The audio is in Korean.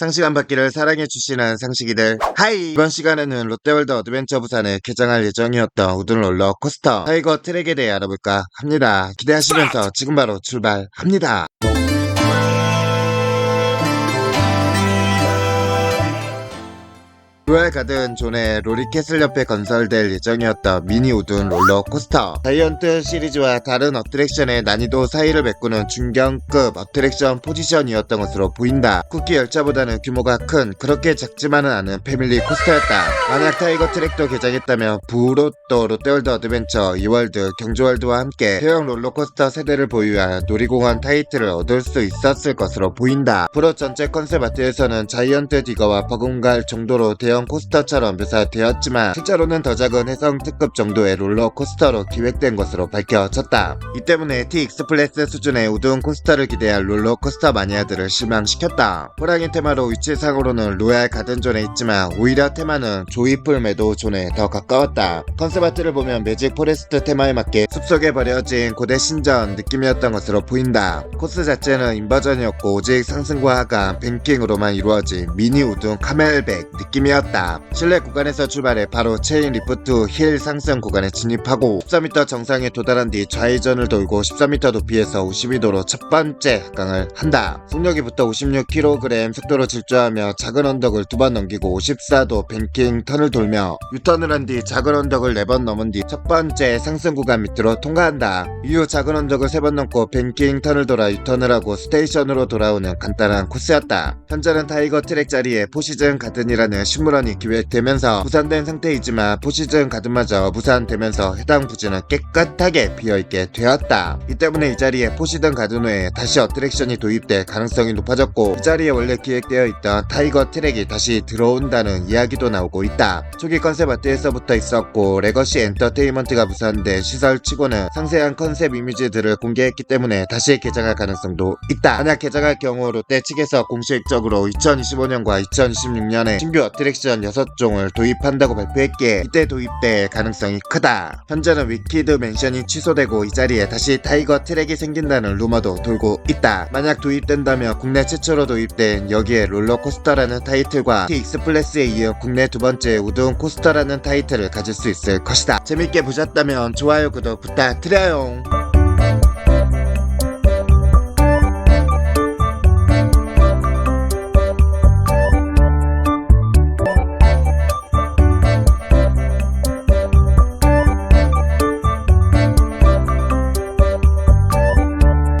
상시간 받기를 사랑해 주시는 상식이들. 하이! 이번 시간에는 롯데월드 어드벤처 부산에 개장할 예정이었던 우든 롤러코스터 타이거 트랙에 대해 알아볼까 합니다. 기대하시면서 지금 바로 출발합니다 로얄 가든 존의 로리캐슬 옆에 건설될 예정이었던 미니 우든 롤러코스터. 자이언트 시리즈와 다른 어트랙션의 난이도 사이를 메꾸는 중견급 어트랙션 포지션이었던 것으로 보인다. 쿠키 열차보다는 규모가 큰 그렇게 작지만은 않은 패밀리 코스터였다. 만약 타이거 트랙도 개장했다면 부로 또 롯데월드 어드벤처 이월드 경주월드와 함께 대형 롤러코스터 세대를 보유한 놀이공원 타이틀을 얻을 수 있었을 것으로 보인다. 프로 전체 컨셉 아트에서는 자이언트 디거와 버금갈 정도로 대형 코스터처럼 묘사되었지만 실제로는 더 작은 해성 특급 정도의 롤러코스터로 기획된 것으로 밝혀졌다. 이 때문에 T 익스플레스 수준의 우등 코스터를 기대할 롤러코스터 마니아들을 실망시켰다. 호랑이 테마로 위치상으로는 로얄 가든존에 있지만 오히려 테마는 조이풀 메도 존에 더 가까웠다. 컨셉 아트를 보면 매직 포레스트 테마에 맞게 숲속에 버려진 고대 신전 느낌이었던 것으로 보인다. 코스 자체는 인버전이었고 오직 상승과 하강, 뱅킹으로만 이루어진 미니 우등 카멜백 느낌이었다. 실내 구간에서 출발해 바로 체인 리프트 힐 상승 구간에 진입하고 14m 정상에 도달한 뒤 좌회전을 돌고 13m 높이에서 52도로 첫 번째 합강을 한다. 속력이 붙어 56kg 속도로 질주하며 작은 언덕을 두 번 넘기고 54도 뱅킹 턴을 돌며 유턴을 한 뒤 작은 언덕을 네 번 넘은 뒤 첫 번째 상승 구간 밑으로 통과한다. 이후 작은 언덕을 세 번 넘고 뱅킹 턴을 돌아 유턴을 하고 스테이션으로 돌아오는 간단한 코스였다. 현재는 타이거 트랙 자리에 포시즌 가든이라는 식물원 이 기획되면서 부산된 상태이지만 포시즌 가든마저 무산되면서 해당 부지는 깨끗하게 비어있게 되었다. 이 때문에 이 자리에 포시즌 가든 외에 다시 어트랙션이 도입될 가능성이 높아졌고 이 자리에 원래 기획되어 있던 타이거 트랙이 다시 들어온다는 이야기도 나오고 있다. 초기 컨셉 아트에서부터 있었고 레거시 엔터테인먼트가 무산된 시설치고는 상세한 컨셉 이미지들을 공개했기 때문에 다시 개장할 가능성도 있다. 만약 개장할 경우 롯데 측에서 공식적으로 2025년과 2026년에 신규 어트랙션 6종을 도입한다고 발표했기에 이때 도입될 가능성이 크다. 현재는 위키드 멘션이 취소되고 이 자리에 다시 타이거 트랙이 생긴다는 루머도 돌고 있다. 만약 도입된다면 국내 최초로 도입된 여기에 롤러코스터라는 타이틀과 T 익스플레스에 이어 국내 두 번째 우등 코스터라는 타이틀을 가질 수 있을 것이다. 재밌게 보셨다면 좋아요 구독 부탁드려요.